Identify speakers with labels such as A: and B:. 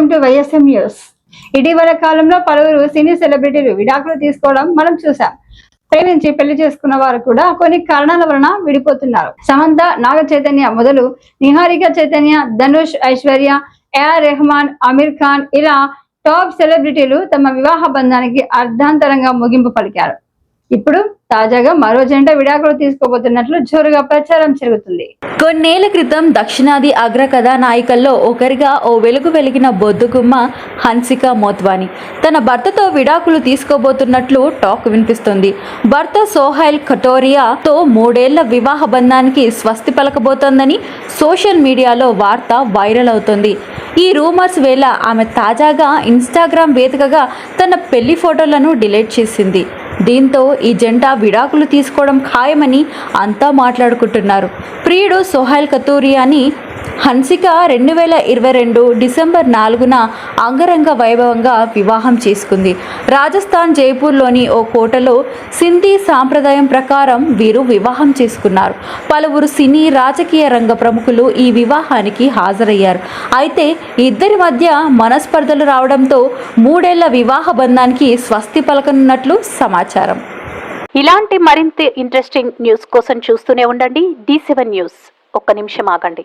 A: Welcome to YSM news. ఇటీవల కాలంలో పలువురు సినీ సెలబ్రిటీలు విడాకులు తీసుకోవడం మనం చూసాం ప్రేమించి పెళ్ళి చేసుకున్న వారు కూడా కొన్ని కారణాల వలన విడిపోతున్నారు. సమంత నాగ చైతన్య మొదలు నిహారిక చైతన్య ధనుష్ ఐశ్వర్య ఏఆర్ రెహమాన్ అమీర్ ఖాన్ ఇలా టాప్ సెలబ్రిటీలు తమ వివాహ బంధానికి అర్ధాంతరంగా ముగింపు పలికారు. ఇప్పుడు తాజాగా మరో జంట విడాకులు తీసుకోబోతున్నట్లు జోరుగా ప్రచారం జరుగుతుంది.
B: కొన్నేళ్ళ క్రితం దక్షిణాది అగ్ర కథానాయికల్లో ఒకరిగా ఓ వెలుగు వెలిగిన బొద్దుగుమ్మ హన్సిక మోత్వాని. తన భర్తతో విడాకులు తీసుకోబోతున్నట్లు టాక్ వినిపిస్తుంది. భర్త సోహైల్ కటోరియాతో మూడేళ్ళ వివాహ బంధానికి స్వస్తి పలకబోతోందని సోషల్ మీడియాలో వార్త వైరల్ అవుతోంది. ఈ రూమర్స్ వేళ ఆమె తాజాగా ఇన్స్టాగ్రామ్ వేదికగా తన పెళ్ళి ఫోటోలను డిలీట్ చేసింది. దీంతో ఈ జంట విడాకులు తీసుకోవడం ఖాయమని అంతా మాట్లాడుకుంటున్నారు. ప్రియుడు సోహైల్ కతూరియాని హన్సిక రెండు వేల ఇరవై రెండు డిసెంబర్ నాలుగున అంగరంగ వైభవంగా వివాహం చేసుకుంది. రాజస్థాన్ జైపూర్లోని ఓ కోటలో సింధీ సాంప్రదాయం ప్రకారం వీరు వివాహం చేసుకున్నారు. పలువురు సినీ రాజకీయ రంగ ప్రముఖులు ఈ వివాహానికి హాజరయ్యారు. అయితే ఇద్దరి మధ్య మనస్పర్ధలు రావడంతో మూడేళ్ళ వివాహ బంధానికి స్వస్తి పలకనున్నట్లు సమాచారం.
C: ఇలాంటి మరింత ఇంట్రెస్టింగ్ న్యూస్ కోసం చూస్తూనే ఉండండి. D seven news. ఒక్క నిమిషం ఆగండి.